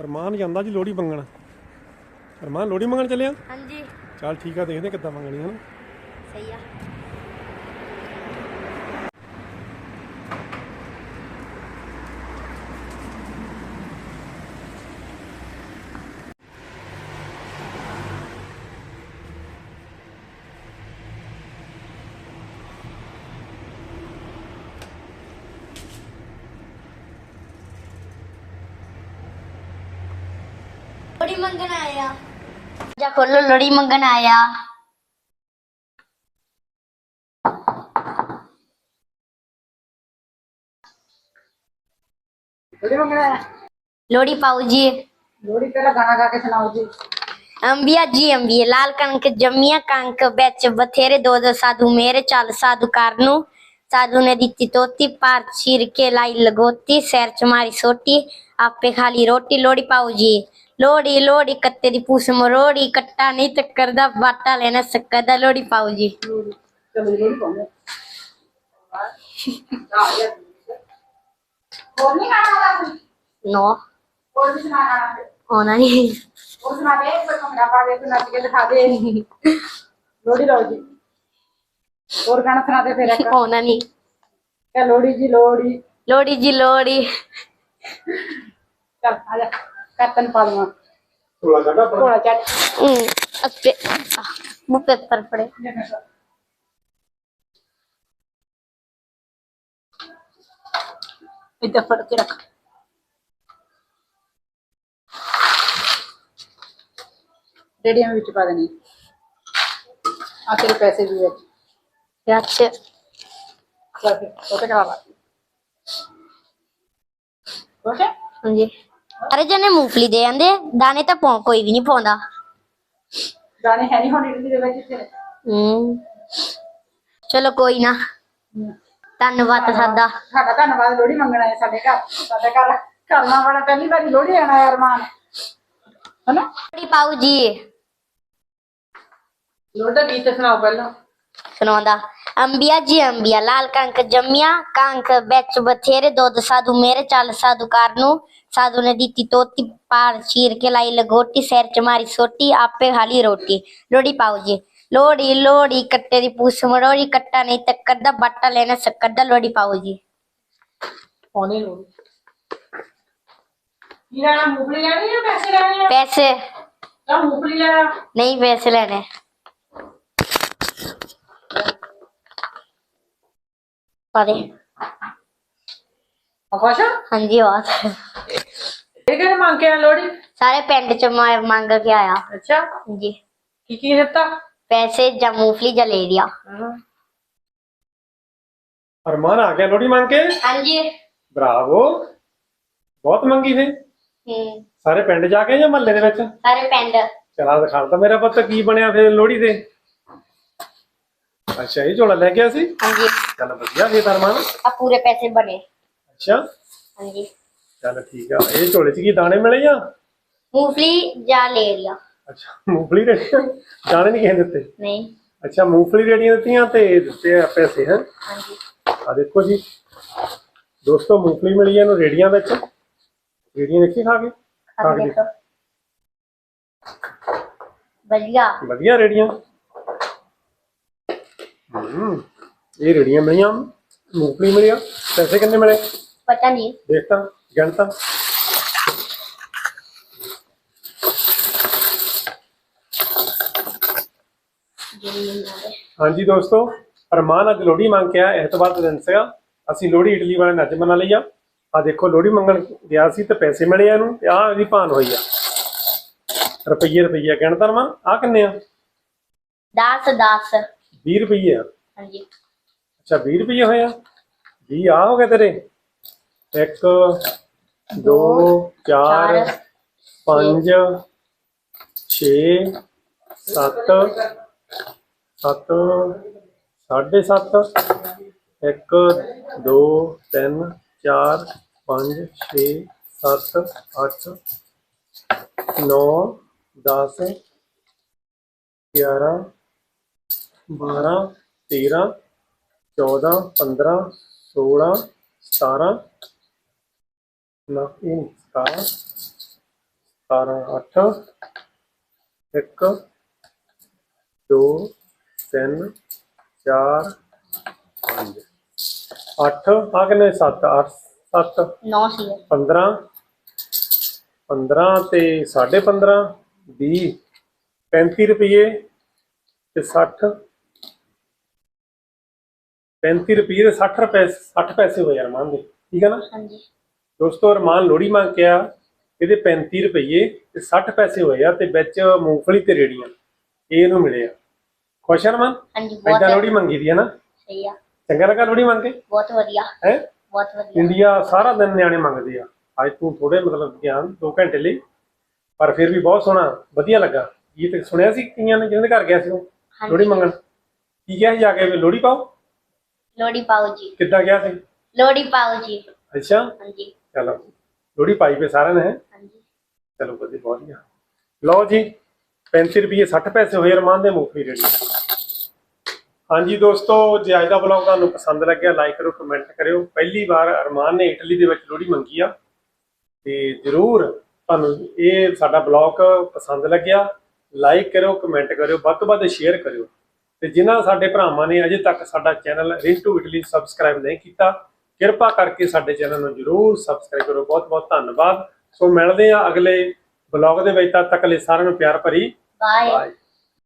ਅਰਮਾਨ ਜਾਂਦਾ ਜੀ ਲੋੜੀ ਮੰਗਣ। ਅਰਮਾਨ ਲੋੜੀ ਮੰਗਣ ਚੱਲਿਆ ਹਾਂਜੀ। ਚਲ ਠੀਕ ਆ ਦੇਖਦੇ ਕਿੱਦਾਂ ਮੰਗਣੀ ਹੈ ਨਾ। ਸਹੀ ਆ। ਲੋੜੀ ਮੰਗਣ ਆਇਆ। ਜਾ ਖੋਲੋ ਲੋੜੀ ਮੰਗਣ ਆਇਆ। ਲੋੜੀ ਮੰਗਣਾ ਹੈ ਲੋੜੀ ਪਾਉ ਜੀ। ਲੋੜੀ ਪਹਿਲਾਂ ਗਾਣਾ ਗਾ ਕੇ ਸੁਣਾਓ ਜੀ। ਅੰਬੀਆ ਜੀ ਅੰਬੀਏ ਲਾਲ ਕਣਕ ਜੰਮੀਆਂ ਕਣਕ ਵਿੱਚ ਬਥੇਰੇ ਦੋ ਦੋ ਸਾਧੂ ਮੇਰੇ ਚੱਲ ਸਾਧੂ ਕਰਨੂ ਸਾਧੂ ਨੇ ਦਿੱਤੀ ਤੋਤੀ ਪਾਰ ਚੀਰ ਕੇ ਲਾਈ ਲਗੋਤੀ ਸੈਰ ਚ ਮਾਰੀ ਸੋਟੀ ਆਪੇ ਖਾਲੀ ਰੋਟੀ ਲੋੜੀ ਪਾਉ ਜੀ। ਲੋੜੀ ਲੋੜੀ ਕੱਤੇ ਦੀ ਪੂਸ ਮਰੋੜੀ ਕੱਟਾ ਨਹੀਂ ਟੱਕਰਦਾ ਬਾਟਾ ਲੈਣਾ ਸਕਦਾ ਲੋੜੀ ਪਾਉ ਜੀ। ਚਲੋ ਲੋੜੀ ਪਾਉਂਦੇ ਹੋਰ ਨਹੀਂ ਗਾਣਾ ਗਾ ਕੋਈ ਨੋ। ਹੋਰ ਵੀ ਸੁਣਾ ਗਾਣਾ ਫਿਰ। ਹੋਣਾ ਨਹੀਂ। ਹੋਰ ਸੁਣਾ ਦੇ ਕੋਈ ਭੰਗੜਾ ਪਾ ਦੇ ਕੋਈ ਨੱਚ ਕੇ ਦਿਖਾ ਦੇ ਲੋੜੀ ਲਓ ਜੀ। ਹੋਰ ਗਾਣਾ ਸੁਣਾ ਦੇ ਫਿਰ ਇੱਕ। ਹੋਣਾ ਨਹੀਂ। ਕਹ ਲੋੜੀ ਜੀ ਲੋੜੀ ਲੋੜੀ ਜੀ ਲੋੜੀ ਚੱਲ ਆ ਜਾ। ਕਰਤਨ ਪਾ ਦਵਾਂ। ਥੋੜਾ ਗੱਡਾ ਕੋਲਾ ਚੱਟ ਹਮ, ਅਸਪੇ ਮੁੱਹ ਪੇਪਰ ਪੜੇ ਇੱਧਰ ਫੜ ਕੇ ਰੱਖ। ਰੇਡੀਅਮ ਵਿੱਚ ਪਾ ਦੇਣੀ ਆ ਤੇਰੇ ਪੈਸੇ ਵੀ ਵਿੱਚ। ਅੱਛਾ ਚੱਲ ਫਿਰ ਉਹ ਤੇ ਕਰਾ ਲਾ। ਓਕੇ ਹਾਂਜੀ। ਅਰੇ ਜਨੇ ਮੂੰਗਫਲੀ ਦੇ ਜਾਂਦੇ ਦਾਣੇ ਤਾਂ ਪਾਉ ਕੋਈ ਵੀ ਨਹੀਂ ਪਾਉਂਦਾ। ਗਾਣੇ ਹੈ ਨਹੀਂ ਹੁਣ ਇਡਲੀ ਦੇ ਵਿੱਚ ਹੂੰ। ਚਲੋ ਕੋਈ ਨਾ। ਧੰਨਵਾਦ ਸਾਡਾ ਸਾਡਾ। ਧੰਨਵਾਦ ਲੋਹੜੀ ਮੰਗਣਾ ਹੈ ਸਾਡੇ ਘਰ। ਸਾਡੇ ਘਰ ਕਰਨਾ ਬੜਾ ਪਹਿਲੀ ਵਾਰੀ ਲੋਹੜੀ ਆਣਾ ਹੈ ਅਰਮਾਨ। ਹਨਾ? ਲੋੜੀ ਪਾਉ ਜੀ। ਲੋਹੜੀ ਦਾ ਗੀਤ ਸੁਣਾਓ ਪਹਿਲਾਂ। ਸੁਣਾਉਂਦਾ। ਅੰਬੀਆ ਜੀ ਅੰਬੀਆ ਲਾਲ ਕਣਕ ਜੰਮੀਆਂ ਕਣਕ ਵਿੱਚ ਬਥੇਰੇ ਦੁੱਧ ਸਾਧੂ ਮੇਰੇ ਚੱਲ ਸਾਧੂ ਕਰਨੂ ਸਾਧੂ ਨੇ ਦਿੱਤੀ ਤੋਤੀ ਪਾਰ ਚੀਰ ਕੇ ਲਾਈ ਲਗੋਟੀ ਸਿਰ ਚ ਮਾਰੀ ਸੋਟੀ ਆਪੇ ਖਾਲੀ ਰੋਟੀ। ਲੋੜੀ ਪਾਉ ਜੀ। ਲੋੜੀ ਲੋੜੀ ਕੱਟੇ ਦੀ ਪੂਛ ਮਰੋੜੀ ਕੱਟਾ ਨਹੀਂ ਟੱਕਰ ਦਾ ਬਾਟਾ ਲੈਣਾ ਸ਼ੱਕਰ ਦਾ ਲੋੜੀ ਪਾਉ ਜੀ। ਪਾਉਣੇ ਲੋਹੜੀ। ਕੀ ਲੈਣਾ ਮੂੰਗਫਲੀ ਲੈਣੀ ਜਾਂ ਪੈਸੇ ਲੈਣੇ ਆ? ਪੈਸੇ। ਤਾਂ ਮੂੰਗਫਲੀ ਲੈਣਾ? ਨਹੀਂ ਪੈਸੇ ਲੈਣੇ। ਪਾਦੇ ਖੁਸ਼ ਆ ਹਾਂਜੀ ਬਾਤ ਇਹ ਕਿਹਨੇ ਮੰਗ ਕੇ ਆ ਲੋਹੜੀ? ਸਾਰੇ ਪਿੰਡ ਚ ਮੈਂ ਮੰਗ ਕੇ ਆਇਆ। ਅੱਛਾ। ਹਾਂਜੀ। ਕੀ ਕੀ ਦਿੱਤਾ? ਪੈਸੇ ਜਾਂ ਮੂੰਗਫਲੀ ਜਾਂ ਲੈ ਲਿਆ। ਅਰਮਾਨ ਆ ਗਿਆ ਲੋੜੀ ਮੰਗ ਕੇ? ਹਾਂਜੀ। ਬਰਾਵੋ। ਬਹੁਤ ਮੰਗੀ ਫੇ ਹੂੰ। ਸਾਰੇ ਪਿੰਡ ਜਾ ਕੇ ਜਾਂ ਮਹੱਲੇ ਦੇ ਵਿੱਚ? ਸਾਰੇ ਪਿੰਡ। ਚਲਾ ਦਿਖਾ ਤਾਂ ਮੇਰਾ ਪੁੱਤ ਕੀ ਬਣਿਆ ਫੇ ਲੋੜੀ ਦੇ ਅੱਛਾ ਇਹ ਝੋਲਾ ਲੈ ਗਿਆ ਸੀ? ਹਾਂਜੀ। ਚੱਲ ਵਧੀਆ ਫੇ ਅਰਮਾਨ ਆ ਪੂਰੇ ਪੈਸੇ ਬਣੇ। ਅੱਛਾ। ਹਾਂਜੀ। ਚੱਲ ਠੀਕ ਆ ਇਹ ਝੋਲੇ 'ਚ ਕੀ ਦਾਣੇ ਮਿਲੇ ਜਾਂ? ਮੂੰਗਫਲੀ ਜਾਂ ਲੈ ਲਿਆ। ਅੱਛਾ ਮੂੰਗਫਲੀ ਰੇੜੀਆਂ ਦਾਣੇ ਨਹੀਂ ਕਿਸੇ ਦਿੱਤੇ? ਨਹੀਂ। ਅੱਛਾ ਮੂੰਗਫਲੀ ਰੇੜੀਆਂ ਦਿੱਤੀਆਂ ਤੇ ਦਿੱਤੇ ਆ ਪੈਸੇ ਹੈ? ਹਾਂਜੀ। ਆ ਦੇਖੋ ਜੀ। ਦੋਸਤੋ ਮੂੰਗਫਲੀ ਮਿਲੀ ਹੈ ਇਹਨੂੰ ਰੇੜੀਆਂ ਵਿੱਚ। ਰੇੜੀਆਂ ਦੇਖੀ ਖਾ ਕੇ? ਖਾ ਕੇ ਦੇਖੋ। ਵਧੀਆ। ਵਧੀਆ ਰੇੜੀਆਂ। ਹੂੰ ਇਹ ਰੇੜੀਆਂ ਮਿਲੀਆਂ ਮੂੰਗਫਲੀ ਮਿਲਿਆ। ਪੈਸੇ ਕਿੰਨੇ ਮਿਲੇ? ਪਤਾ ਨਹੀਂ। ਦੇਖ ਤਾਂ ਗਿਣ ਤਾਂ ਹਾਂਜੀ ਦੋਸਤੋ ਅਰਮਾਨ ਅੱਜ ਲੋਹੜੀ ਮੰਗ ਕੇ ਆਇਆ ਐਤਵਾਰ ਦਾ ਦਿਨ ਸੀਗਾ। ਅਸੀਂ ਲੋਹੜੀ ਇਟਲੀ ਵਾਲੇ ਨੇ ਅੱਜ ਮਨਾ ਲਈ ਆ। ਆ ਦੇਖੋ ਲੋਹੜੀ ਮੰਗਣ ਗਿਆ ਸੀ ਤੇ ਪੈਸੇ ਮਿਲੇ ਆ ਇਹਨੂੰ ਤੇ ਆ ਇਹਦੀ ਭਾਨ ਹੋਈ ਆ। ਰੁਪਈਏ ਰੁਪਈਆ ਗਿਣਦਾ ਰਮਨ ਆ ਕਿੰਨੇ ਆ? 10 10 20 ਰੁਪਈਏ ਆ। ਹਾਂਜੀ। ਅੱਛਾ 20 ਰੁਪਈਏ ਹੋਏ ਆ? 20 ਆ ਹੋ ਗਏ ਤੇਰੇ? 1 2 4 5 6 7 7 ਸਾਢੇ 7 1 2 3 4 5 6 7 8 9 10 11 12 13 14 15 16 17 ਨਾ ਇਹ 17 ਸਤਾਰਾਂ ਅੱਠ ਇੱਕ ਦੋ ਤਿੰਨ ਚਾਰ ਪੰਜ ਅੱਠ ਆ ਕਿੰਨੇ ਸੱਤ ਅੱਠ ਸੱਤ 9 ਸੀ। 15 15 ਤੇ 15.5 20 35 ਰੁਪਏ ਤੇ 60 35 ਰੁਪਏ ਤੇ 60 ਰੁਪਏ 60 ਪੈਸੇ ਹੋਏ ਅਰਮਾਨ ਦੇ ਠੀਕ ਹੈ ਨਾ? ਹਾਂਜੀ। ਦੋਸਤੋ ਅਰਮਾਨ ਲੋੜੀ ਮੰਗ ਕੇ ਆ ਇਹਦੇ 35 ਰੁਪਏ ਤੇ 60 ਪੈਸੇ ਹੋਏ ਆ ਤੇ ਵਿੱਚ ਮੂੰਗਫਲੀ ਤੇ ਰੇੜੀਆਂ ਇਹ ਇਹਨੂੰ ਮਿਲੇ ਆ। ਖੁਸ਼ ਆ ਅਰਮਾਨ ਹਾਂਜੀ ਬਹੁਤ ਲੋੜੀ ਮੰਗੀ ਦੀ ਹੈ ਨਾ? ਸਹੀ ਆ। ਚੰਗਾ ਲੱਗਾ ਲੋੜੀ ਮੰਗ ਕੇ? ਬਹੁਤ ਵਧੀਆ। ਹੈ? ਬਹੁਤ ਵਧੀਆ। ਇੰਡੀਆ ਸਾਰਾ ਦਿਨ ਨਿਆਣੇ ਮੰਗਦੇ ਆ। ਅੱਜ ਤੂੰ ਥੋੜੇ ਮਤਲਬ ਗਿਆਨ 2 ਘੰਟੇ ਲਈ ਪਰ ਫਿਰ ਵੀ ਬਹੁਤ ਸੋਹਣਾ ਵਧੀਆ ਲੱਗਾ। ਗੀਤ ਸੁਣਿਆ ਸੀ ਕਈਆਂ ਨੇ ਜਿਹਨਾਂ ਦੇ ਘਰ ਗਿਆ ਸੀ ਹਾਂਜੀ। ਲੋੜੀ ਮੰਗਣ? ਕੀ ਕਿਹਾ ਸੀ ਜਾ ਕੇ ਲੋੜੀ ਪਾਓ? ਲੋੜੀ ਪਾਓ ਜੀ। ਕਿੱਦਾਂ ਗਿਆ ਸੀ? ਲੋੜੀ ਪਾਓ ਜੀ। ਅੱਛਾ। ਹਾਂਜੀ। ਚਲੋ ਲੋੜੀ ਪਾਈ ਪੇ ਸਾਰਿਆਂ ਨੇ ਹੈਂ? ਹਾਂਜੀ। ਚਲੋ ਵਧੀਆ ਬਹੁਤ ਵਧੀਆ। ਲਓ ਜੀ 35 ਰੁਪਏ 60 ਪੈਸੇ ਹੋਏ ਅਰਮਾਨ ਦੇ ਮੂੰਗਫਲੀ ਰੇੜੀ ਹਾਂਜੀ ਦੋਸਤੋ ਜੇ ਅੱਜ ਦਾ ਬਲੌਗ ਤੁਹਾਨੂੰ ਪਸੰਦ ਲੱਗਿਆ ਲਾਈਕ ਕਰੋ ਕਮੈਂਟ ਕਰਿਓ। ਪਹਿਲੀ ਵਾਰ ਅਰਮਾਨ ਨੇ ਇਟਲੀ ਦੇ ਵਿੱਚ ਲੋਹੜੀ ਮੰਗੀ ਆ। ਤੇ ਜਰੂਰ ਤੁਹਾਨੂੰ ਇਹ ਸਾਡਾ ਬਲੌਗ ਪਸੰਦ ਲੱਗਿਆ। ਲਾਈਕ ਕਰੋ ਕਮੈਂਟ ਕਰਿਓ ਵੱਧ ਤੋਂ ਵੱਧ ਸ਼ੇਅਰ ਕਰਿਓ। ਤੇ ਜਿਨ੍ਹਾਂ ਸਾਡੇ ਭਰਾਵਾਂ ਨੇ ਅਜੇ ਤੱਕ ਸਾਡਾ ਚੈਨਲ ਰਿੰਟੂ ਇਟਲੀ ਸਬਸਕ੍ਰਾਈਬ ਨਹੀਂ ਕੀਤਾ ਕਿਰਪਾ ਕਰਕੇ ਸਾਡੇ ਚੈਨਲ ਨੂੰ ਜਰੂਰ ਸਬਸਕ੍ਰਾਈਬ ਕਰੋ। ਬਹੁਤ ਬਹੁਤ ਧੰਨਵਾਦ। ਸੋ ਮਿਲਦੇ ਆ ਅਗਲੇ ਬਲੌਗ ਦੇ ਵਿੱਚ ਤਦ ਤੱਕ ਲਈ ਸਾਰਿਆਂ ਨੂੰ ਪਿਆਰ ਭਰੀ। ਬਾਏ